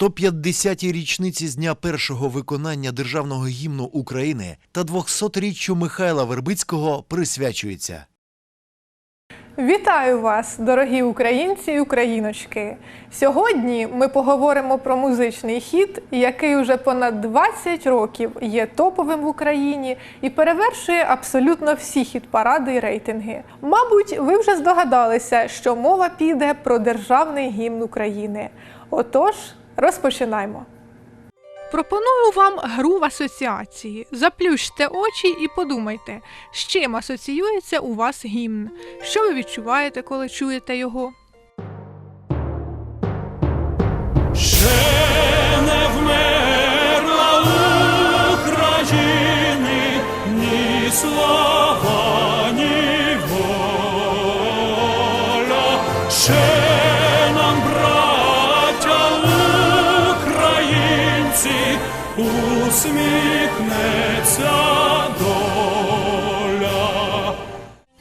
150-й річниці з дня першого виконання державного гімну України та 200-річчю Михайла Вербицького присвячується. Вітаю вас, дорогі українці і україночки! Сьогодні ми поговоримо про музичний хіт, який уже понад 20 років є топовим в Україні і перевершує абсолютно всі хіт-паради і рейтинги. Мабуть, ви вже здогадалися, що мова піде про державний гімн України. Отож, розпочинаємо. Пропоную вам гру в асоціації. Заплющте очі і подумайте, з чим асоціюється у вас гімн. Що ви відчуваєте, коли чуєте його?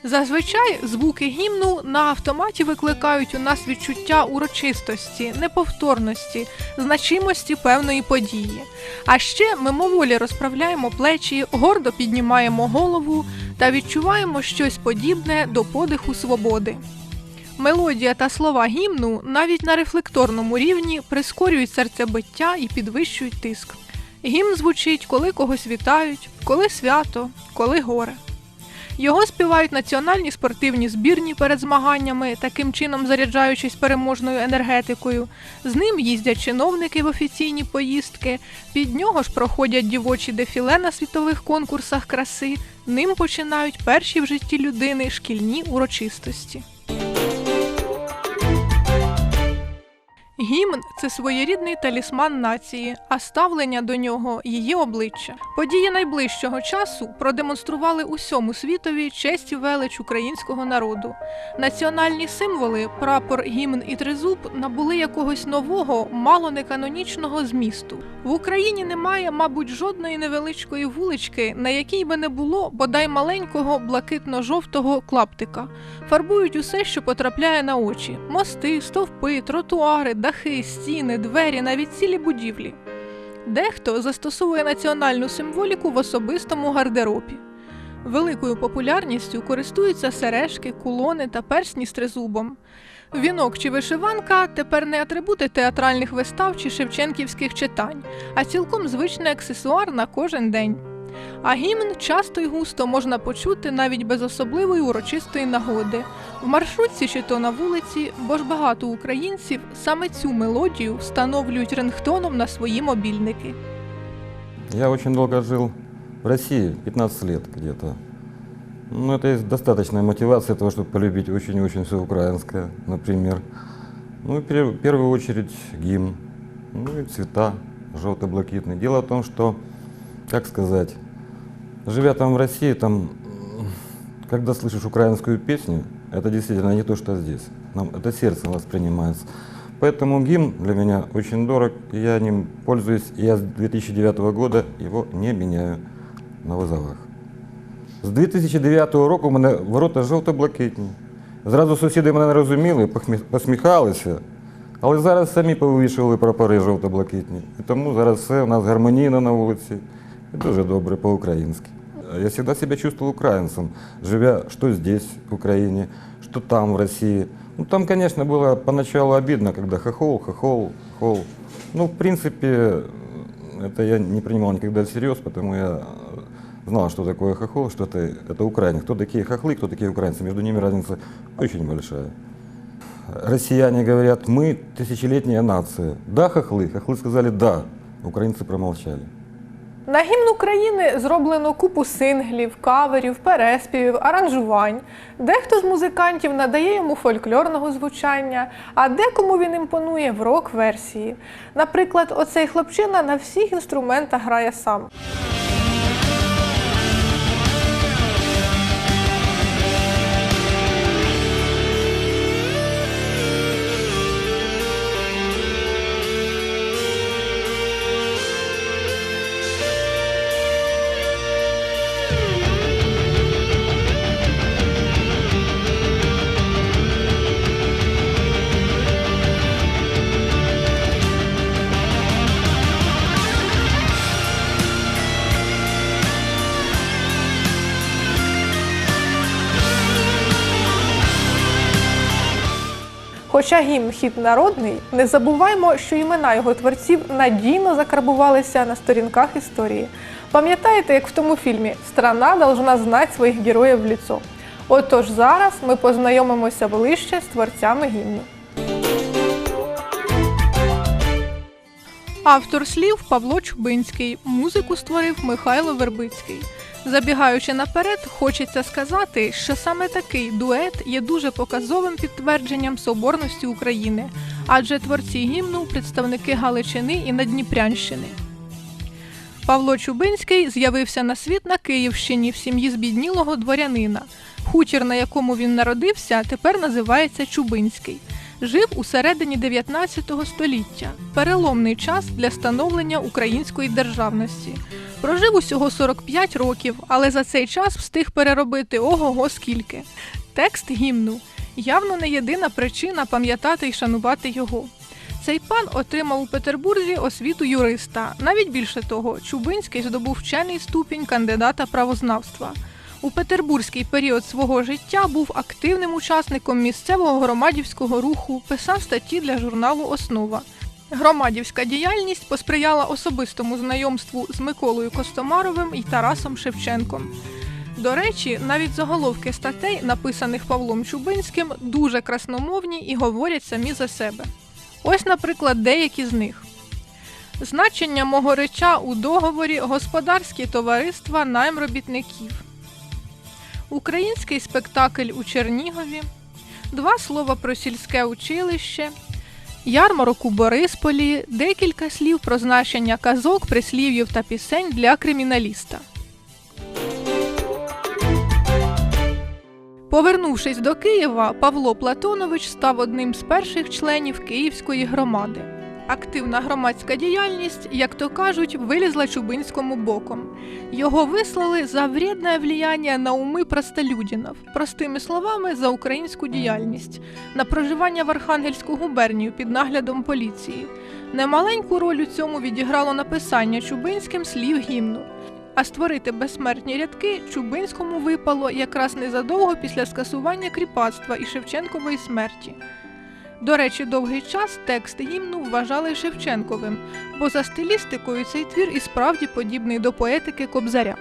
Зазвичай звуки гімну на автоматі викликають у нас відчуття урочистості, неповторності, значимості певної події. А ще мимоволі розправляємо плечі, гордо піднімаємо голову та відчуваємо щось подібне до подиху свободи. Мелодія та слова гімну навіть на рефлекторному рівні прискорюють серцебиття і підвищують тиск. Гімн звучить, коли когось вітають, коли свято, коли горе. Його співають національні спортивні збірні перед змаганнями, таким чином заряджаючись переможною енергетикою. З ним їздять чиновники в офіційні поїздки. Під нього ж проходять дівочі дефіле на світових конкурсах краси. Ним починають перші в житті людини шкільні урочистості. Гімн це своєрідний талісман нації, а ставлення до нього її обличчя. Події найближчого часу продемонстрували усьому світові честь і велич українського народу. Національні символи, прапор, гімн і тризуб набули якогось нового, мало неканонічного змісту. В Україні немає, мабуть, жодної невеличкої вулички, на якій би не було бодай маленького блакитно-жовтого клаптика. Фарбують усе, що потрапляє на очі: мости, стовпи, тротуари, дахи, стіни, двері, навіть цілі будівлі. Дехто застосовує національну символіку в особистому гардеробі. Великою популярністю користуються сережки, кулони та персні з тризубом. Вінок чи вишиванка тепер не атрибути театральних вистав чи шевченківських читань, а цілком звичний аксесуар на кожен день. А гімн часто й густо можна почути навіть без особливої урочистої нагоди в маршрутці чи то на вулиці, бо ж багато українців саме цю мелодію встановлюють рингтоном на свої мобільники. Я очень долго жил в России, 15 лет где-то. Ну, это есть достаточная мотивация того, чтобы полюбить очень-очень все украинское, например. Ну, и пер- в первую очередь гимн, ну и цвета желто-блакитные. Дело в том, что, как сказать, живя там в России, там, м, когда слышишь украинскую песню, это действительно не то, что здесь. Нам это сердцем воспринимается. Поэтому гимн для меня очень дорог, и я ним пользуюсь. И Я с 2009 года его не меняю на вызовах. З 2009 року в мене ворота жовто-блакитні. Зразу сусіди мене не розуміли, похмі- посміхалися, але зараз самі повивішували прапори жовто-блакитні. І тому зараз все у нас гармонійно на вулиці і дуже добре по-українськи. Я всегда себя чувствовал украинцем, живя что здесь, в Украине, что там, в России. Ну, там, конечно, было поначалу обидно, когда хохол, хохол, хол. Ну, в принципе, это я не принимал никогда всерьез, потому я знал, что такое хохол, что это, это украинец. Кто такие хохлы, кто такие украинцы. Между ними разница очень большая. Россияне говорят, мы тысячелетняя нация. Да, хохлы? Хохлы сказали да. Украинцы промолчали. На гімн України зроблено купу синглів, каверів, переспівів, аранжувань. Дехто з музикантів надає йому фольклорного звучання, а декому він імпонує в рок-версії. Наприклад, оцей хлопчина на всіх інструментах грає сам. Хоча гімн хід народний, не забуваймо, що імена його творців надійно закарбувалися на сторінках історії. Пам'ятаєте, як в тому фільмі Страна должна знати своїх героїв в ліцо. Отож зараз ми познайомимося ближче з творцями гімну. Автор слів Павло Чубинський, музику створив Михайло Вербицький. Забігаючи наперед, хочеться сказати, що саме такий дует є дуже показовим підтвердженням соборності України, адже творці гімну представники Галичини і Надніпрянщини. Павло Чубинський з'явився на світ на Київщині в сім'ї збіднілого дворянина. Хутір, на якому він народився, тепер називається Чубинський. Жив у середині 19 століття. Переломний час для становлення української державності. Прожив усього 45 років, але за цей час встиг переробити ого-го скільки. Текст гімну явно не єдина причина пам'ятати і шанувати його. Цей пан отримав у Петербурзі освіту юриста. Навіть більше того, Чубинський здобув вчений ступінь кандидата правознавства. У петербурзький період свого життя був активним учасником місцевого громадівського руху, писав статті для журналу Основа. Громадівська діяльність посприяла особистому знайомству з Миколою Костомаровим і Тарасом Шевченком. До речі, навіть заголовки статей, написаних Павлом Чубинським, дуже красномовні і говорять самі за себе. Ось, наприклад, деякі з них. Значення мого реча у договорі господарські товариства найм робітників. Український спектакль у Чернігові. Два слова про сільське училище. Ярмарок у Борисполі. Декілька слів про значення казок, прислів'їв та пісень для криміналіста. Повернувшись до Києва, Павло Платонович став одним з перших членів Київської громади. Активна громадська діяльність, як то кажуть, вилізла Чубинському боком. Його вислали за вредне влияння на уми простолюдинів, простими словами, за українську діяльність, на проживання в Архангельську губернію під наглядом поліції. Немаленьку роль у цьому відіграло написання Чубинським слів гімну. А створити безсмертні рядки Чубинському випало якраз незадовго після скасування кріпацтва і Шевченкової смерті. До речі, довгий час текст гімну вважали Шевченковим, бо за стилістикою цей твір і справді подібний до поетики Кобзаря.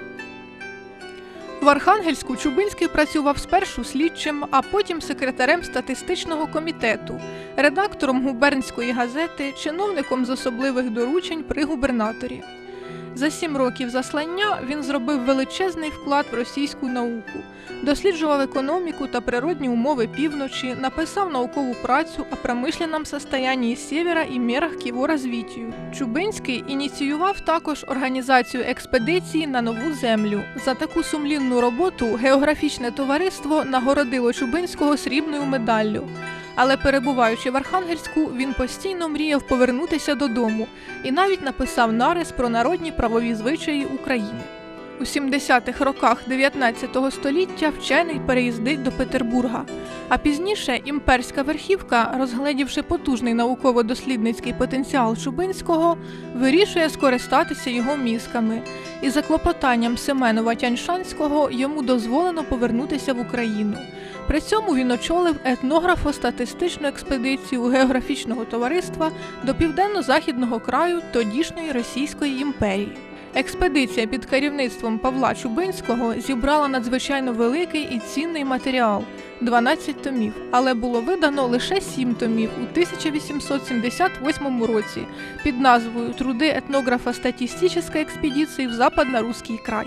В Архангельську Чубинський працював спершу слідчим, а потім секретарем статистичного комітету, редактором губернської газети, чиновником з особливих доручень при губернаторі. За сім років заслання він зробив величезний вклад в російську науку, досліджував економіку та природні умови півночі, написав наукову працю о промишленном состоянии севера і мерах к його розвитию. Чубинський ініціював також організацію експедиції на нову землю. За таку сумлінну роботу географічне товариство нагородило Чубинського срібною медаллю. Але перебуваючи в Архангельську, він постійно мріяв повернутися додому і навіть написав нарис про народні правові звичаї України. У 70-х роках 19 століття вчений переїздить до Петербурга, а пізніше імперська верхівка, розгледівши потужний науково-дослідницький потенціал Чубинського, вирішує скористатися його мізками, і за клопотанням Семенова Тяньшанського йому дозволено повернутися в Україну. При цьому він очолив етнографо-статистичну експедицію географічного товариства до південно-західного краю тодішньої Російської імперії. Експедиція під керівництвом Павла Чубинського зібрала надзвичайно великий і цінний матеріал 12 томів, але було видано лише 7 томів у 1878 році під назвою Труди етнографа статистичної експедиції в Западно-Руський край.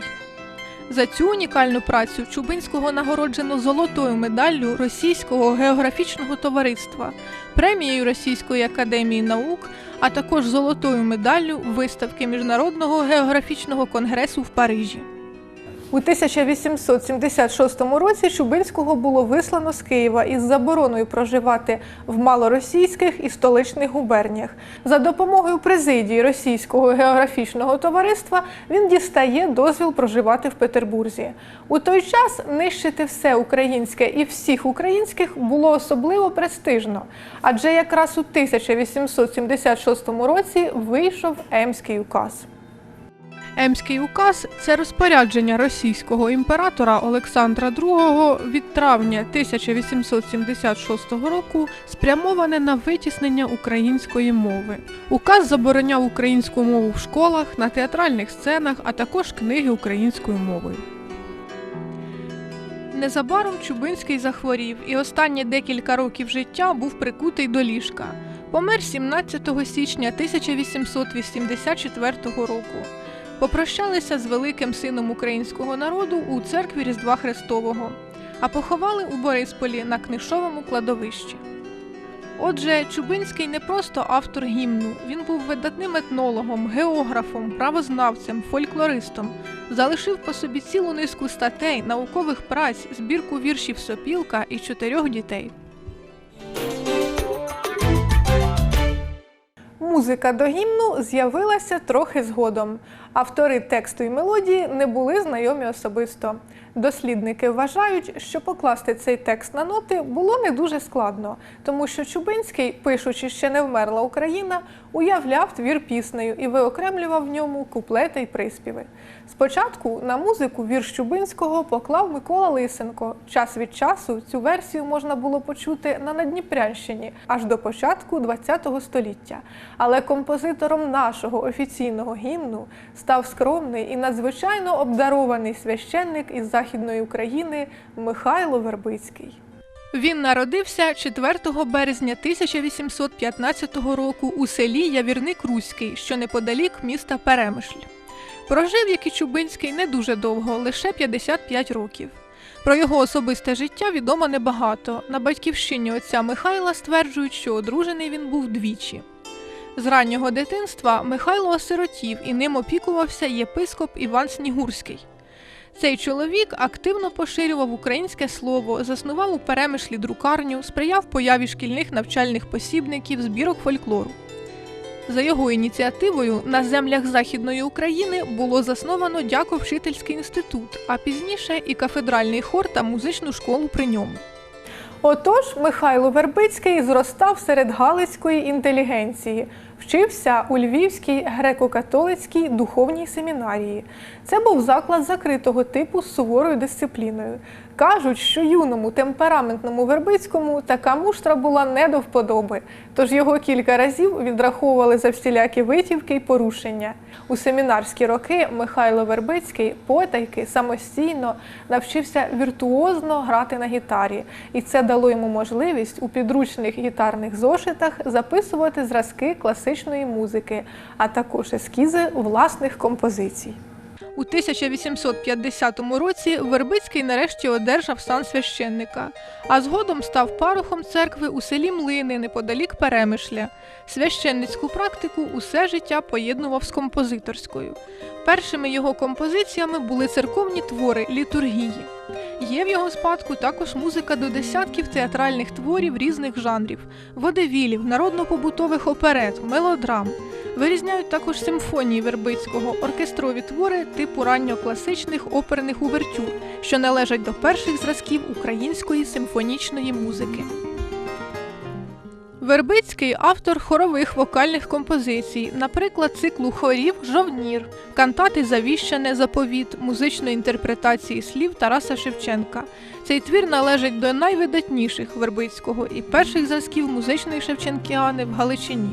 За цю унікальну працю Чубинського нагороджено золотою медаллю Російського географічного товариства, премією Російської академії наук, а також золотою медаллю виставки Міжнародного географічного конгресу в Парижі. У 1876 році Чубинського було вислано з Києва із забороною проживати в малоросійських і столичних губерніях. За допомогою президії Російського географічного товариства він дістає дозвіл проживати в Петербурзі. У той час нищити все українське і всіх українських було особливо престижно, адже якраз у 1876 році вийшов Емський указ. Емський указ це розпорядження російського імператора Олександра II від травня 1876 року, спрямоване на витіснення української мови. Указ забороняв українську мову в школах, на театральних сценах, а також книги українською мовою. Незабаром Чубинський захворів і останні декілька років життя був прикутий до ліжка. Помер 17 січня 1884 року. Попрощалися з великим сином українського народу у церкві Різдва Христового, а поховали у Борисполі на книшовому кладовищі. Отже, Чубинський не просто автор гімну, він був видатним етнологом, географом, правознавцем, фольклористом, залишив по собі цілу низку статей, наукових праць, збірку віршів Сопілка і чотирьох дітей. Музика до гімну з'явилася трохи згодом. Автори тексту і мелодії не були знайомі особисто. Дослідники вважають, що покласти цей текст на ноти було не дуже складно, тому що Чубинський, пишучи ще не вмерла Україна, уявляв твір піснею і виокремлював в ньому куплети й приспіви. Спочатку на музику вірш Чубинського поклав Микола Лисенко. Час від часу цю версію можна було почути на Надніпрянщині аж до початку ХХ століття. Але композитором нашого офіційного гімну став скромний і надзвичайно обдарований священник із Західної України Михайло Вербицький. Він народився 4 березня 1815 року у селі Явірник Руський, що неподалік міста Перемишль. Прожив, як і Чубинський, не дуже довго, лише 55 років. Про його особисте життя відомо небагато. На батьківщині отця Михайла стверджують, що одружений він був двічі. З раннього дитинства Михайло осиротів і ним опікувався єпископ Іван Снігурський. Цей чоловік активно поширював українське слово, заснував у перемишлі друкарню, сприяв появі шкільних навчальних посібників, збірок фольклору. За його ініціативою на землях Західної України було засновано Дяко-вчительський інститут, а пізніше і кафедральний хор та музичну школу при ньому. Отож, Михайло Вербицький зростав серед галицької інтелігенції, вчився у Львівській греко-католицькій духовній семінарії. Це був заклад закритого типу з суворою дисципліною. Кажуть, що юному темпераментному Вербицькому така муштра була не до вподоби, тож його кілька разів відраховували за всілякі витівки й порушення. У семінарські роки Михайло Вербицький потайки самостійно навчився віртуозно грати на гітарі, і це дало йому можливість у підручних гітарних зошитах записувати зразки класичної музики, а також ескізи власних композицій. У 1850 році Вербицький нарешті одержав сан священника, а згодом став парохом церкви у селі Млини неподалік Перемишля. Священницьку практику усе життя поєднував з композиторською. Першими його композиціями були церковні твори літургії. Є в його спадку також музика до десятків театральних творів різних жанрів: водевілів, народно-побутових оперет, мелодрам. Вирізняють також симфонії Вербицького, оркестрові твори типу ранньокласичних оперних увертюр, що належать до перших зразків української симфонічної музики. Вербицький автор хорових вокальних композицій, наприклад, циклу хорів Жовнір, кантати Завіщане заповіт, музичної інтерпретації слів Тараса Шевченка. Цей твір належить до найвидатніших Вербицького і перших зразків музичної шевченкіани в Галичині.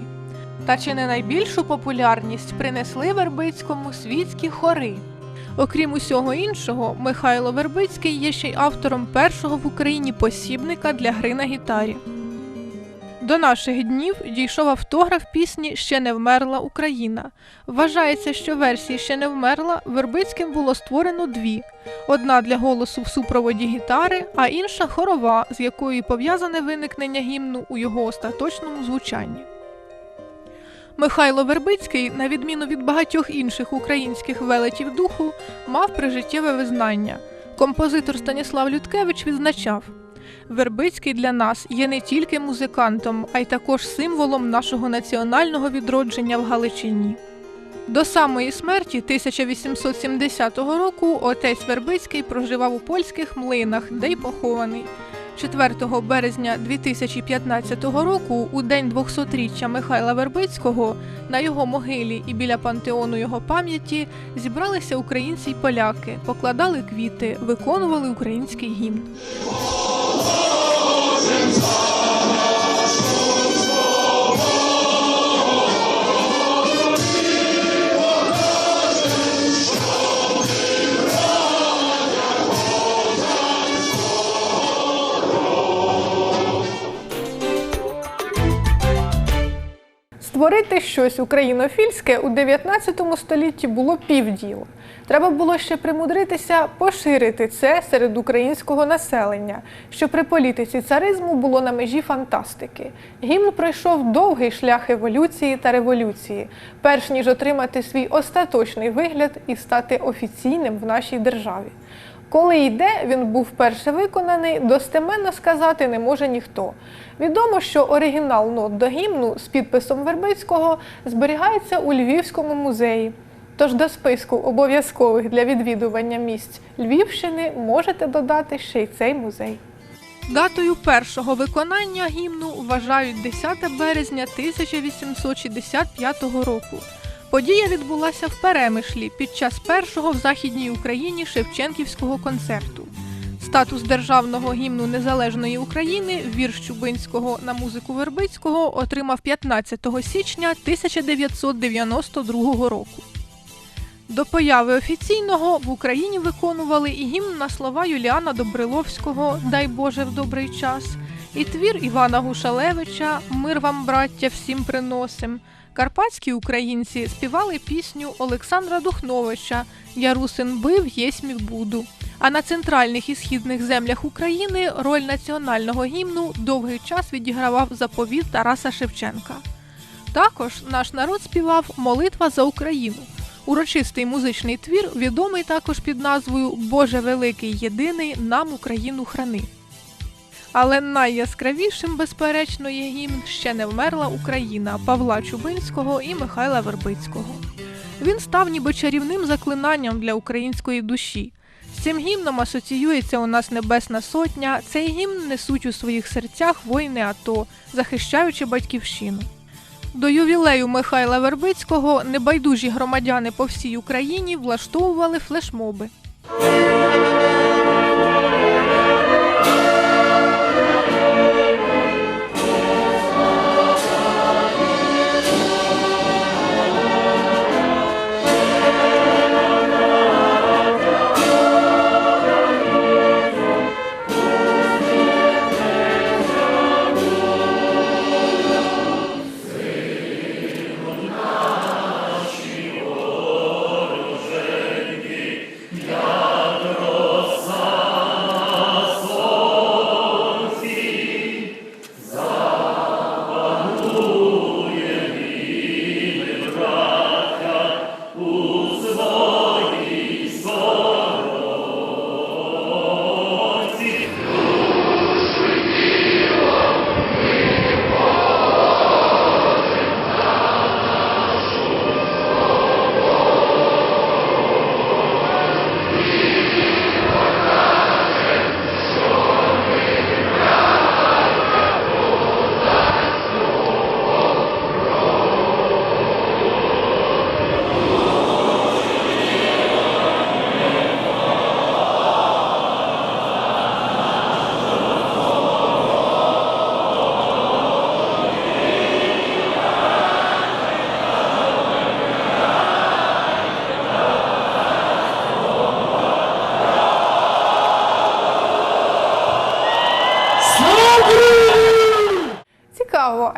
Та чи не найбільшу популярність принесли Вербицькому світські хори? Окрім усього іншого, Михайло Вербицький є ще й автором першого в Україні посібника для гри на гітарі. До наших днів дійшов автограф пісні Ще не вмерла Україна. Вважається, що версії Ще не вмерла Вербицьким було створено дві: одна для голосу в супроводі гітари, а інша хорова, з якою пов'язане виникнення гімну у його остаточному звучанні. Михайло Вербицький, на відміну від багатьох інших українських велетів духу, мав прижиттєве визнання. Композитор Станіслав Людкевич відзначав. Вербицький для нас є не тільки музикантом, а й також символом нашого національного відродження в Галичині. До самої смерті 1870 року отець Вербицький проживав у польських млинах, де й похований. 4 березня 2015 року, у день 200-річчя Михайла Вербицького, на його могилі і біля пантеону його пам'яті зібралися українці й поляки, покладали квіти, виконували український гімн. Створити щось українофільське у 19 столітті було півділо. Треба було ще примудритися поширити це серед українського населення, що при політиці царизму було на межі фантастики. Гімн пройшов довгий шлях еволюції та революції, перш ніж отримати свій остаточний вигляд і стати офіційним в нашій державі. Коли і де він був вперше виконаний, достеменно сказати не може ніхто. Відомо, що оригінал нот до гімну з підписом Вербицького зберігається у Львівському музеї. Тож до списку обов'язкових для відвідування місць Львівщини можете додати ще й цей музей. Датою першого виконання гімну вважають 10 березня 1865 року. Подія відбулася в Перемишлі під час першого в Західній Україні Шевченківського концерту. Статус державного гімну Незалежної України вірш Чубинського на музику Вербицького отримав 15 січня 1992 року. До появи офіційного в Україні виконували і гімн на слова Юліана Добриловського Дай Боже в добрий час, і твір Івана Гушалевича Мир вам, браття, всім приносим. Карпатські українці співали пісню Олександра Духновича Я русин бив, єсмів буду. А на центральних і східних землях України роль національного гімну довгий час відігравав заповіт Тараса Шевченка. Також наш народ співав Молитва за Україну. Урочистий музичний твір відомий також під назвою Боже Великий Єдиний нам Україну храни. Але найяскравішим, безперечно, є гімн ще не вмерла Україна Павла Чубинського і Михайла Вербицького. Він став ніби чарівним заклинанням для української душі. З цим гімном асоціюється у нас Небесна Сотня. Цей гімн несуть у своїх серцях воїни АТО, захищаючи батьківщину. До ювілею Михайла Вербицького небайдужі громадяни по всій Україні влаштовували флешмоби.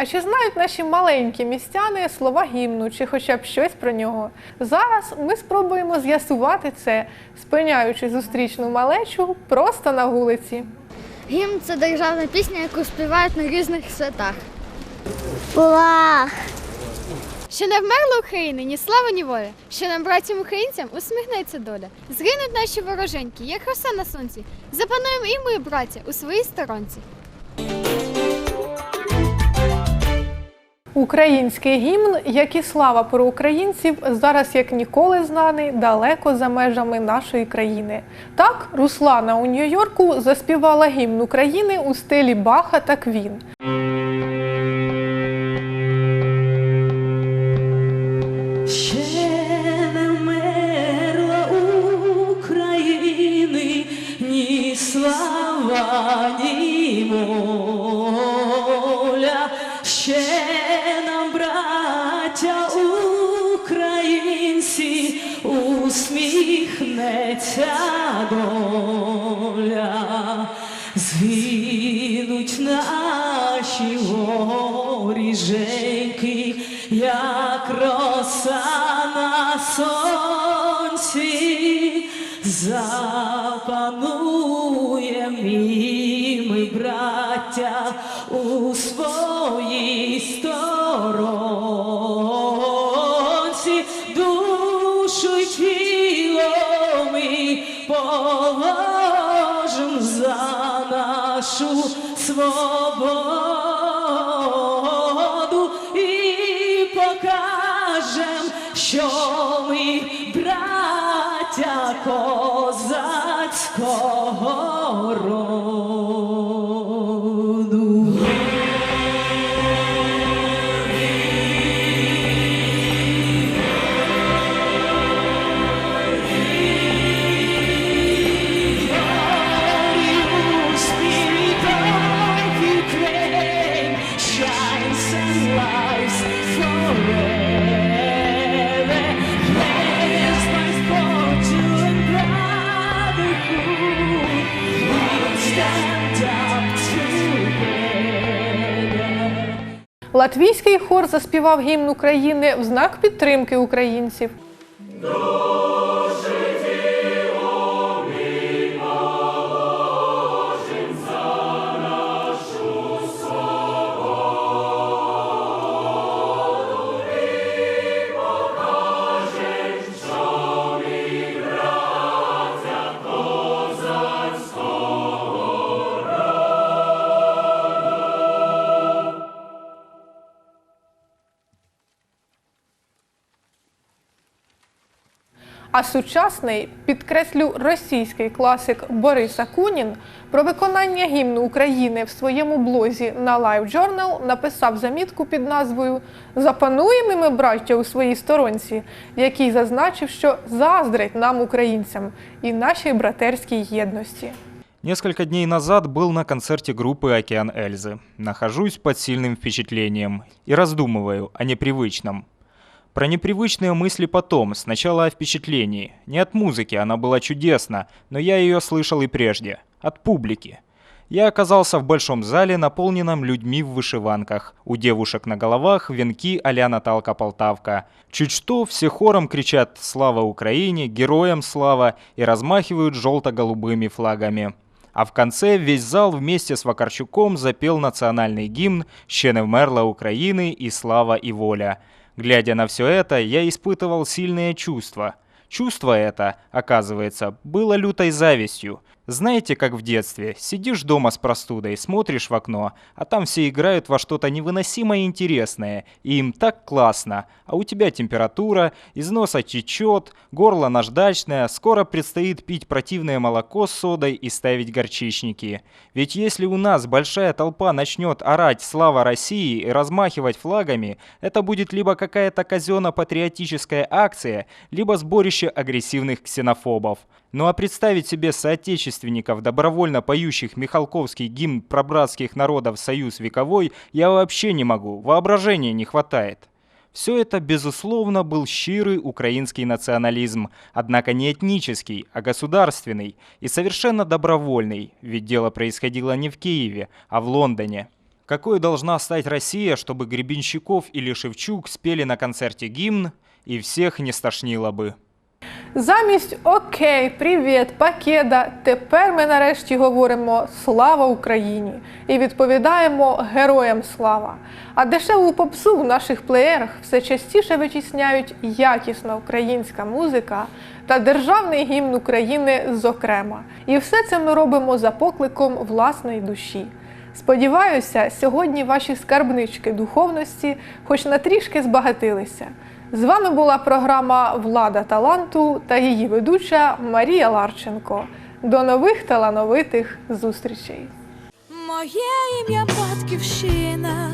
А чи знають наші маленькі містяни слова гімну, чи хоча б щось про нього? Зараз ми спробуємо з'ясувати це, спиняючи зустрічну малечу просто на вулиці. Гімн це державна пісня, яку співають на різних святах. Була Що не вмерла України, ні слава, ні воля. Що нам, братям українцям, усміхнеться доля. Згинуть наші вороженьки, як роса на сонці. Запануємо і ми, браття, у своїй сторонці. Український гімн, як і слава про українців, зараз як ніколи знаний далеко за межами нашої країни. Так, Руслана у Нью-Йорку заспівала гімн України у стилі Баха та Квін. našu slobodu. Латвійський хор заспівав гімн України в знак підтримки українців. А сучасний, підкреслю, російський класик Борис Акунін про виконання гімну України в своєму блозі на Live Journal написав замітку під назвою Запануємо ми, браття, у своїй сторонці, в якій зазначив, що заздрить нам, українцям, і нашій братерській єдності. Несколько дней назад был на концерте группы «Океан Эльзы». Нахожусь под сильным впечатлением и раздумываю о непривычном. Про непривычные мысли потом, сначала о впечатлении. Не от музыки, она была чудесна, но я ее слышал и прежде. От публики. Я оказался в большом зале, наполненном людьми в вышиванках. У девушек на головах венки а-ля Наталка Полтавка. Чуть что, все хором кричат «Слава Украине!», «Героям слава!» и размахивают желто-голубыми флагами. А в конце весь зал вместе с Вакарчуком запел национальный гимн «Ще не вмерла України и слава и воля». Глядя на все это, я испытывал сильные чувства. Чувство это, оказывается, было лютой завистью. Знаете, как в детстве, сидишь дома с простудой, смотришь в окно, а там все играют во что-то невыносимо интересное, и им так классно, а у тебя температура, из носа течет, горло наждачное, скоро предстоит пить противное молоко с содой и ставить горчичники. Ведь если у нас большая толпа начнет орать «Слава России» и размахивать флагами, это будет либо какая-то казенно-патриотическая акция, либо сборище агрессивных ксенофобов. Ну а представить себе соотечественников, добровольно поющих Михалковский гимн пробратских народов «Союз вековой» я вообще не могу, воображения не хватает. Все это, безусловно, был щирый украинский национализм, однако не этнический, а государственный и совершенно добровольный, ведь дело происходило не в Киеве, а в Лондоне. Какой должна стать Россия, чтобы Гребенщиков или Шевчук спели на концерте гимн, и всех не стошнило бы? Замість Окей, привіт, пакеда. Тепер ми нарешті говоримо Слава Україні і відповідаємо Героям слава. А дешеву попсу в наших плеєрах все частіше витісняють якісна українська музика та державний гімн України, зокрема. І все це ми робимо за покликом власної душі. Сподіваюся, сьогодні ваші скарбнички духовності хоч на трішки збагатилися. З вами була програма Влада таланту та її ведуча Марія Ларченко. До нових талановитих зустрічей! Моє ім'я батьківщина,